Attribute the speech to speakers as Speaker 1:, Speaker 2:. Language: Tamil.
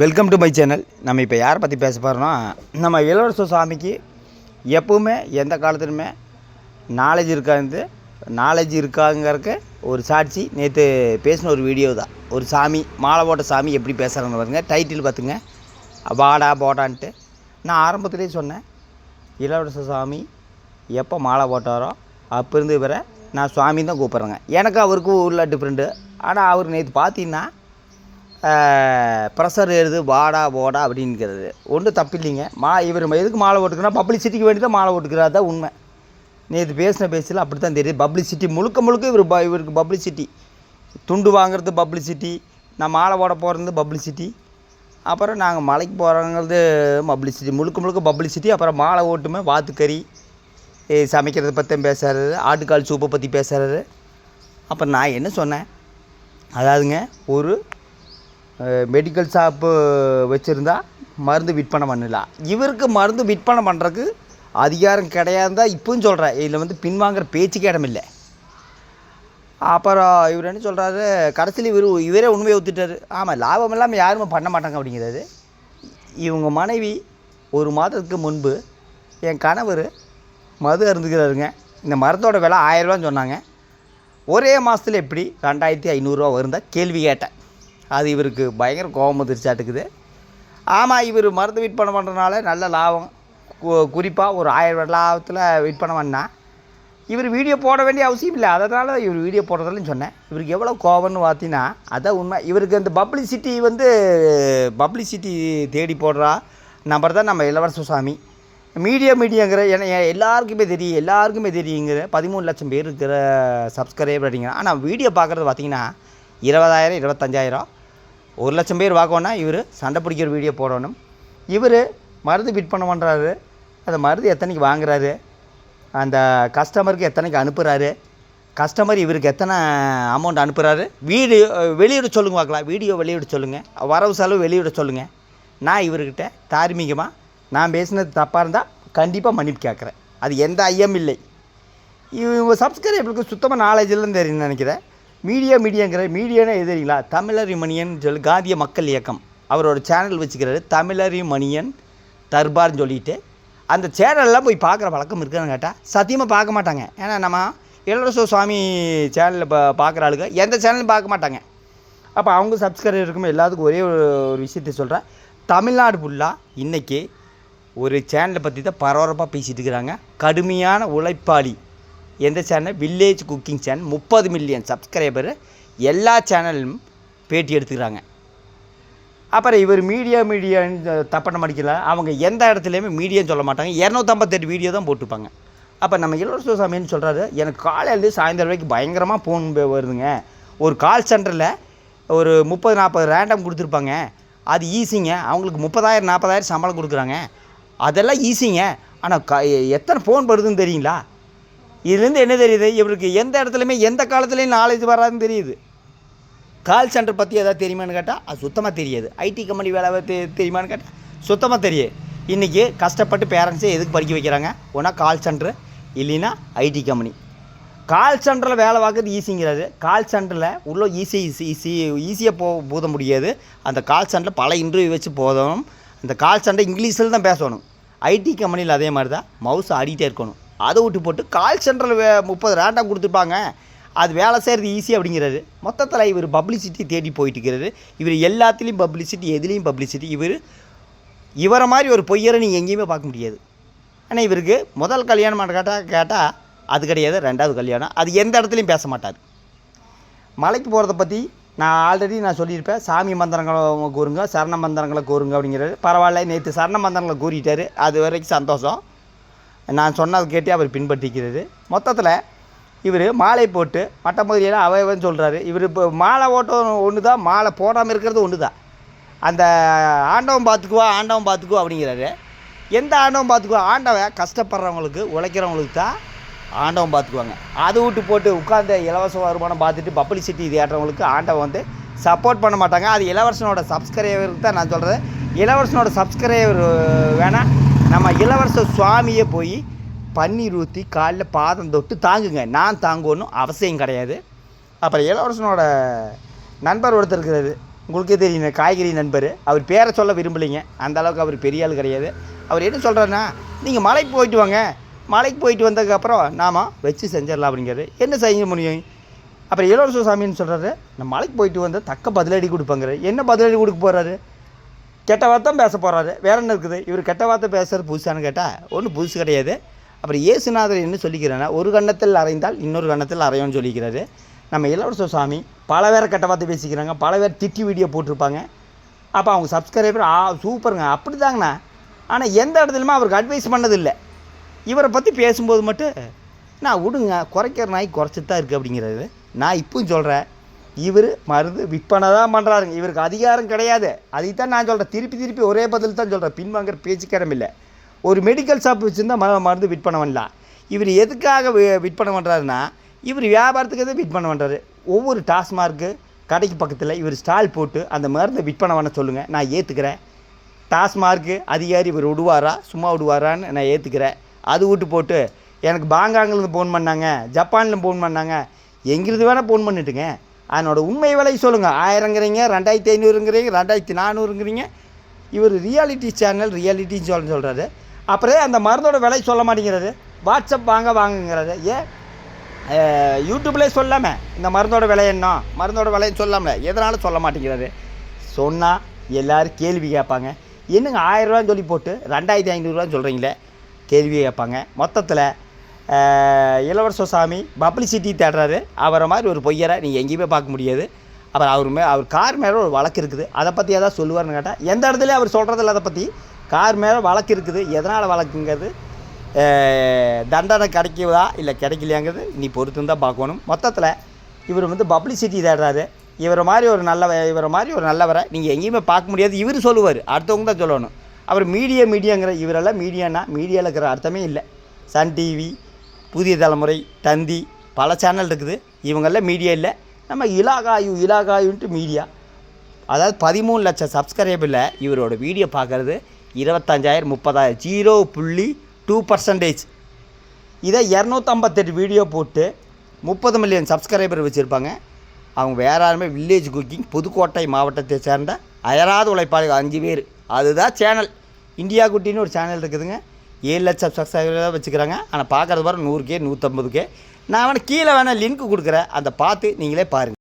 Speaker 1: வெல்கம் டு மை சேனல் நம்ம இப்போ யாரை பற்றி பேச போகிறோம்னா நம்ம இளவரச சாமிக்கு எப்பவுமே எந்த காலத்துலையுமே நாலேஜ் இருக்காது. நாலேஜ் இருக்காங்கிறக்க ஒரு சாட்சி. நேற்று பேசின ஒரு வீடியோ தான். ஒரு சாமி மாலை போட்ட சாமி எப்படி பேசுகிறாங்க பாருங்க. டைட்டில் பார்த்துங்க. வாடா போடான்ட்டு. நான் ஆரம்பத்திலே சொன்னேன் இளவரச சாமி எப்போ மாலை போட்டாரோ அப்போ இருந்து வர நான் சுவாமி தான் கூப்பிட்றேங்க. எனக்கு அவருக்கும் உள்ள டிஃப்ரெண்ட்டு ஆனால் அவர் நேற்று பார்த்தீங்கன்னா ப்ரெஷர் ஏறுது வாடா போடா அப்படிங்கிறது. ஒன்றும் தப்பில்லைங்க. மா இவர் எதுக்கு மாலை போட்டுக்கிறா பப்ளிசிட்டிக்கு வேண்டி தான் மாலை போட்டுக்கிறார் தான் உண்மை. நேற்று பேசின பேச்சில் அப்படி தான் தெரியுது. பப்ளிசிட்டி முழுக்க முழுக்க இவர் ப இவருக்கு பப்ளிசிட்டி துண்டு வாங்குறது பப்ளிசிட்டி நான் மாலை போட போகிறது பப்ளிசிட்டி அப்புறம் நாங்கள் மலைக்கு போகிறோங்கிறது பப்ளிசிட்டி முழுக்க முழுக்க பப்ளிசிட்டி அப்புறம் மாலை ஓட்டுமே வாத்துக்கறி. சமைக்கிறத பற்றி பேசுகிறாரு ஆட்டுக்கால் சூப்பை பற்றி பேசுகிறாரு அப்புறம் நான் என்ன சொன்னேன்? அதாவதுங்க ஒரு மெடிக்கல் ஷாப்பு வச்சுருந்தா மருந்து விற்பனை பண்ணலாம். இவருக்கு மருந்து விற்பனை பண்ணுறதுக்கு அதிகாரம் கிடையாது தான் இப்பவும் சொல்கிறேன் இதில் வந்து பின்வாங்குற பேச்சுக்கே இடமில்லை அப்புறம் இவர் என்ன சொல்கிறாரு கடைசியில் இவர் இவரே உண்மையை ஒத்துட்டாரு. ஆமாம் லாபம் இல்லாமல் யாருமே பண்ண மாட்டாங்க அப்படிங்கிறது இவங்க மனைவி ஒரு மாதத்துக்கு முன்பு என் கணவர் மது அருந்துக்கிறாருங்க இந்த மருந்தோட விலை ஆயிரரூவான்னு சொன்னாங்க. ஒரே மாதத்தில் எப்படி ரெண்டாயிரத்தி ஐநூறுரூவா வருந்தா கேள்வி கேட்டேன். அது இவருக்கு பயங்கர கோபம் வந்துருச்சாட்டுக்குது ஆமாம் இவர் மருந்து விற்பனை பண்ணுறதுனால நல்ல லாபம். குறிப்பாக ஒரு ஆயிரம் லாபத்தில் விற்பனை பண்ணால் இவர் வீடியோ போட வேண்டிய அவசியம் இல்லை. அதனால் இவர் வீடியோ போடுறதில்லன்னு சொன்னேன். இவருக்கு எவ்வளோ கோபம்னு பார்த்தீங்கன்னா அதான் உண்மை. இவருக்கு அந்த பப்ளிசிட்டி வந்து பப்ளிசிட்டி தேடி போடுறா நம்பர் தான் நம்ம இளவரச சாமி மீடியா மீடியாங்கிற ஏன்னா எல்லாருக்குமே தெரியும் எல்லாருக்குமே தெரியுங்கிற பதிமூணு லட்சம் பேர் இருக்கிற சப்ஸ்கிரைபர் அப்படிங்கிற. ஆனால் வீடியோ பார்க்குறது பார்த்திங்கன்னா இருபதாயிரம் இருபத்தஞ்சாயிரம். ஒரு லட்சம் பேர் பார்க்கணுன்னா இவர் சண்டை பிடிக்கிற வீடியோ போடணும். இவர் மருந்து விற்பனை பண்ணுறாரு அந்த மருந்து எத்தனைக்கு வாங்குறாரு? அந்த கஸ்டமருக்கு எத்தனைக்கு அனுப்புகிறாரு கஸ்டமர் இவருக்கு எத்தனை அமௌண்ட் அனுப்புகிறாரு வீடு வெளியிட சொல்லுங்க பார்க்கலாம். வீடியோ வெளியிட சொல்லுங்கள் வரவு செலவு வெளியிட சொல்லுங்கள் நான் இவர்கிட்ட தார்மீகமாக நான் பேசினது தப்பாக இருந்தால் கண்டிப்பாக மன்னிப்பு கேட்குறேன். அது எந்த ஐயம் இல்லை. இவங்க சப்ஸ்கிரைபருக்கு சுத்தமாக நாலேஜ் இல்லைன்னு தெரியும் நினைக்கிறேன். மீடியா மீடியாங்கிற மீடியானா எது தெரியுங்களா தமிழறி மணியன் சொல்லி காந்திய மக்கள் இயக்கம். அவரோட சேனல் வச்சுக்கிறாரு தமிழறி மணியன் தர்பார்னு சொல்லிட்டு. அந்த சேனல்லாம் போய் பார்க்குற வழக்கம் இருக்குன்னு கேட்டால் சத்தியமாக பார்க்க மாட்டாங்க. ஏன்னா நம்ம இளவரச சுவாமி சேனலில் இப்போ பார்க்குற ஆளுங்க எந்த சேனலும் பார்க்க மாட்டாங்க. அப்போ அவங்க சப்ஸ்கிரைபர் இருக்கும் எல்லாத்துக்கும் ஒரே ஒரு ஒரு விஷயத்தை சொல்கிறேன் தமிழ்நாடு ஃபுல்லாக இன்றைக்கி ஒரு சேனலை பற்றி தான் பரபரப்பாக பேசிகிட்டு இருக்கிறாங்க. கடுமையான உழைப்பாளி. எந்த சேனல் வில்லேஜ் குக்கிங் சேனல் முப்பது மில்லியன் சப்ஸ்கிரைபர் எல்லா சேனலும் பேட்டி எடுத்துக்கிறாங்க. அப்புறம் இவர் மீடியா மீடியான்னு தப்பன அடிக்கல அவங்க எந்த இடத்துலையுமே மீடியான்னு சொல்ல மாட்டாங்க. இரநூத்தம்பத்தெட்டு வீடியோ தான் போட்டுப்பாங்க அப்போ நம்ம இளவரச சாமின்னு சொல்கிறாரு எனக்கு காலையிலேருந்து சாயந்தரம் வரைக்கும் பயங்கரமாக ஃபோன் வருதுங்க. ஒரு கால் சென்டரில் ஒரு முப்பது நாற்பது ரேண்டம் கொடுத்துருப்பாங்க. அது ஈஸிங்க அவங்களுக்கு முப்பதாயிரம் நாற்பதாயிரம் சம்பளம் கொடுக்குறாங்க. அதெல்லாம் ஈஸிங்க ஆனால் க எத்தனை ஃபோன் வருதுன்னு தெரியுங்களா? இதுலேருந்து என்ன தெரியுது? இவருக்கு எந்த இடத்துலையுமே எந்த காலத்துலேயும் நாலேஜ் வராதுன்னு தெரியுது. கால் சென்டர் பற்றி எதாவது தெரியுமான்னு கேட்டால் அது சுத்தமாக தெரியாது. ஐடி கம்பெனி வேலை தெ தெரியுமான்னு கேட்டால் சுத்தமாக தெரியாது. இன்றைக்கி கஷ்டப்பட்டு பேரண்ட்ஸே எதுக்கு படிக்க வைக்கிறாங்க? ஒன்றா கால் சென்டர் இல்லைன்னா ஐடி கம்பெனி கால் சென்டரில் வேலை பார்க்குறது ஈஸிங்கிறது கால் சென்டரில் உள்ளே ஈஸி ஈஸி ஈஸி ஈஸியாக போ போத முடியாது. அந்த கால் சென்டரில் பல இன்டர்வியூ வச்சு போதணும். அந்த கால் சென்டர் இங்கிலீஷில் தான் பேசணும் ஐடி கம்பெனியில் அதே மாதிரி தான் மவுஸ் ஆடிக்கிட்டே இருக்கணும். அதை விட்டு போட்டு கால் சென்டரில் வே முப்பது ரேண்டம் கொடுத்துருப்பாங்க. அது வேலை செய்கிறது ஈஸி அப்படிங்கிறாரு. மொத்தத்தில் இவர் பப்ளிசிட்டி தேடி போயிட்டுருக்கிறது இவர் எல்லாத்துலேயும் பப்ளிசிட்டி எதுலேயும் பப்ளிசிட்டி இவர் இவரை மாதிரி ஒரு பொய்யரை நீங்கள் எங்கேயுமே பார்க்க முடியாது. ஆனால் இவருக்கு முதல் கல்யாணம் பண்ண கேட்டால் கேட்டால் அது கிடையாது ரெண்டாவது கல்யாணம். அது எந்த இடத்துலையும் பேச மாட்டார். மலைக்கு போகிறத பற்றி நான் ஆல்ரெடி நான் சொல்லியிருப்பேன். சாமி மந்திரங்களை கூறுங்க சரண மந்திரங்களை கூறுங்க அப்படிங்கிறது பரவாயில்ல நேற்று சரண மந்திரங்களை கூறிட்டார் அது வரைக்கும் சந்தோஷம். நான் சொன்னது கேட்டு அவர் பின்பற்றிக்கிறது. மொத்தத்தில் இவர் மாலை போட்டு மட்ட பகுதியெல்லாம் அவன் சொல்கிறாரு இவர் இப்போ மாலை ஓட்டம் ஒன்று தான் மாலை போடாமல் இருக்கிறது ஒன்று தான் அந்த ஆண்டவன் பார்த்துக்குவா ஆண்டவன் பார்த்துக்குவா அப்படிங்கிறாரு. எந்த ஆண்டவன் பார்த்துக்குவா? ஆண்டவன் கஷ்டப்படுறவங்களுக்கு உழைக்கிறவங்களுக்கு தான் ஆண்டவன் பார்த்துக்குவாங்க. அது விட்டு போட்டு உட்காந்து இலவச வருமானம் பார்த்துட்டு பப்ளிசிட்டி இது ஏற்றவங்களுக்கு ஆண்டவன் வந்து சப்போர்ட் பண்ண மாட்டாங்க. அது இளவரசனோட சப்ஸ்கிரைபருக்கு தான் நான் சொல்கிறேன் இளவரசனோட சப்ஸ்கிரைபர் வேணால் நம்ம இளவரச சுவாமியை போய் பன்னீர் ஊற்றி காலில் பாதம் தொட்டு தாங்குங்க. நான் தாங்கணும் அவசியம் கிடையாது. அப்புறம் இளவரசனோட நண்பர் ஒருத்தர் இருக்கிறது உங்களுக்கே தெரியும் காய்கறி நண்பர். அவர் பேரை சொல்ல விரும்பலைங்க. அந்த அளவுக்கு அவர் பெரிய ஆள் கிடையாது. அவர் என்ன சொல்கிறாருன்னா நீங்கள் மலைக்கு போயிட்டு வாங்க. மலைக்கு போயிட்டு வந்ததுக்கப்புறம் நாம வச்சு செஞ்சிடலாம் அப்படிங்கிறது என்ன செய்ய முடியும் அப்புறம் இளவரச சாமின்னு சொல்கிறாரு நான் மலைக்கு போயிட்டு வந்து தக்க பதிலடி கொடுப்பாங்கிறாரு. என்ன பதிலடி கொடுக்க போகிறாரு கெட்ட வார்த்தை பேச போகிறாரு வேற என்ன இருக்குது? இவர் கெட்ட வார்த்தை பேசுகிறது புதுசான்னு கேட்டால் ஒன்றும் புதுசு கிடையாது. அப்புறம் இயேசுநாதர் என்ன சொல்லிக்கிறேன்னா ஒரு கண்ணத்தில் அறைந்தால் இன்னொரு கண்ணத்தில் அறையோன்னு சொல்லிக்கிறாரு. நம்ம இளவரச சாமி பல பேரை கெட்ட வார்த்தை பேசிக்கிறாங்க பல பேர் திட்டி வீடியோ போட்டிருப்பாங்க. அப்போ அவங்க சப்ஸ்கிரைபர் ஆ சூப்பருங்க அப்படி தாங்கண்ணா ஆனால் எந்த இடத்துலையுமே அவருக்கு அட்வைஸ் பண்ணதில்லை. இவரை பற்றி பேசும்போது மட்டும் நான் விடுங்க குறைக்கிற நாய் குறைச்சிட்டு தான் இருக்குது அப்படிங்கிறது நான் இப்பவும் சொல்கிறேன் இவர் மருந்து விற்பனை தான் பண்ணுறாருங்க இவருக்கு அதிகாரம் கிடையாது. அதைத்தான் நான் சொல்கிறேன் திருப்பி திருப்பி ஒரே பதில் தான் சொல்கிறேன் பின்வாங்கிற பேச்சுக்கிடம் இல்லை. ஒரு மெடிக்கல் ஷாப் வச்சுருந்தா ம மருந்து விற்பனை பண்ணலாம். இவர் எதுக்காக விற்பனை பண்ணுறாருன்னா இவர் வியாபாரத்துக்கு எதை விற்பனை பண்ணுறாரு ஒவ்வொரு டாஸ்மார்க்கு கடைக்கு பக்கத்தில் இவர் ஸ்டால் போட்டு அந்த மருந்தை விற்பனை பண்ண சொல்லுங்கள் நான் ஏற்றுக்கிறேன் டாஸ்மார்க்கு அதிகாரி இவர் விடுவாரா? சும்மா விடுவாரான்னு நான் ஏற்றுக்கிறேன் அது விட்டு போட்டு எனக்கு பாங்காங்கிலேருந்து ஃபோன் பண்ணாங்க. ஜப்பான்லேருந்து ஃபோன் பண்ணாங்க. எங்கிருந்து வேணால் ஃபோன் பண்ணிட்டுங்க. அதனோட உண்மை விலை சொல்லுங்கள் ஆயிரங்கிறீங்க ரெண்டாயிரத்தி ஐநூறுங்கிறீங்க ரெண்டாயிரத்தி நானூறுங்கிறீங்க. இவர் ரியாலிட்டி சேனல் ரியாலிட்டின்னு சொல்ல சொல்கிறாரு அப்புறம் அந்த மருந்தோட விலை சொல்ல மாட்டேங்கிறது வாட்ஸ்அப் வாங்க வாங்குங்கிறது ஏன் யூடியூப்லேயே சொல்லாமல் இந்த மருந்தோட விலை என்ன? மருந்தோட விலைன்னு சொல்லாமல் எதனால் சொல்ல மாட்டேங்கிறாரு? சொன்னால் எல்லோரும் கேள்வி கேட்பாங்க. என்னங்க ஆயிரரூவான்னு சொல்லி போட்டு ரெண்டாயிரத்தி ஐநூறுரூவான்னு சொல்கிறீங்களே கேள்வி கேட்பாங்க. மொத்தத்தில் இளவரச சாமி பப்ளிசிட்டி தேடுறாரு. அவரை மாதிரி ஒரு பொய்யரை நீங்கள் எங்கேயுமே பார்க்க முடியாது. அப்புறம் அவர் மே அவர் கார் மேலே ஒரு வழக்கு இருக்குது. அதை பற்றி ஏதாவது சொல்லுவார்னு கேட்டால் எந்த இடத்துலையும் அவர் சொல்கிறதில்ல அதை பற்றி கார் மேலே வழக்கு இருக்குது. எதனால் வழக்குங்கிறது தண்டனை கிடைக்குதா இல்லை கிடைக்கலையாங்கிறது நீ பொறுத்து தான் பார்க்கணும். மொத்தத்தில் இவர் வந்து பப்ளிசிட்டி தேடுறாரு. இவரை மாதிரி ஒரு நல்ல இவரை மாதிரி ஒரு நல்லவரை நீங்கள் எங்கேயுமே பார்க்க முடியாது. இவர் சொல்லுவார் அடுத்தவங்க தான் சொல்லணும். அவர் மீடியா மீடியாங்கிற இவரெல்லாம் மீடியானா மீடியாவில் இருக்கிற அர்த்தமே இல்லை. சன் டிவி புதிய தலைமுறை தந்தி பல சேனல் இருக்குது. இவங்கெல்லாம் மீடியா இல்லை. நம்ம இலாகாயு இலாகாயுன்ட்டு மீடியா அதாவது பதிமூணு லட்சம் சப்ஸ்கிரைபில் இவரோட வீடியோ பார்க்குறது இருபத்தஞ்சாயிரம் முப்பதாயிரம் ஜீரோ புள்ளி டூ பர்சன்டேஜ் இதை இரநூத்தம்பத்தெட்டு வீடியோ போட்டு முப்பது மில்லியன் சப்ஸ்கிரைபர் வச்சுருப்பாங்க. அவங்க வேற யாருமே வில்லேஜ் குக்கிங் புதுக்கோட்டை மாவட்டத்தை சேர்ந்த அயராத உழைப்பாளிகள் அஞ்சு பேர். அதுதான் சேனல் இந்தியா குட்டின்னு ஒரு சேனல் இருக்குதுங்க. ஏழு லட்சம் சப்ஸ்கிரைபர் வச்சுக்கிறாங்க. ஆனால் பார்க்குறது பாரு நூறு கே நூற்றம்பது கே நான் வேணால் கீழே வேணால் லிங்க் கொடுக்குறேன். அதை பார்த்து நீங்களே பாருங்கள்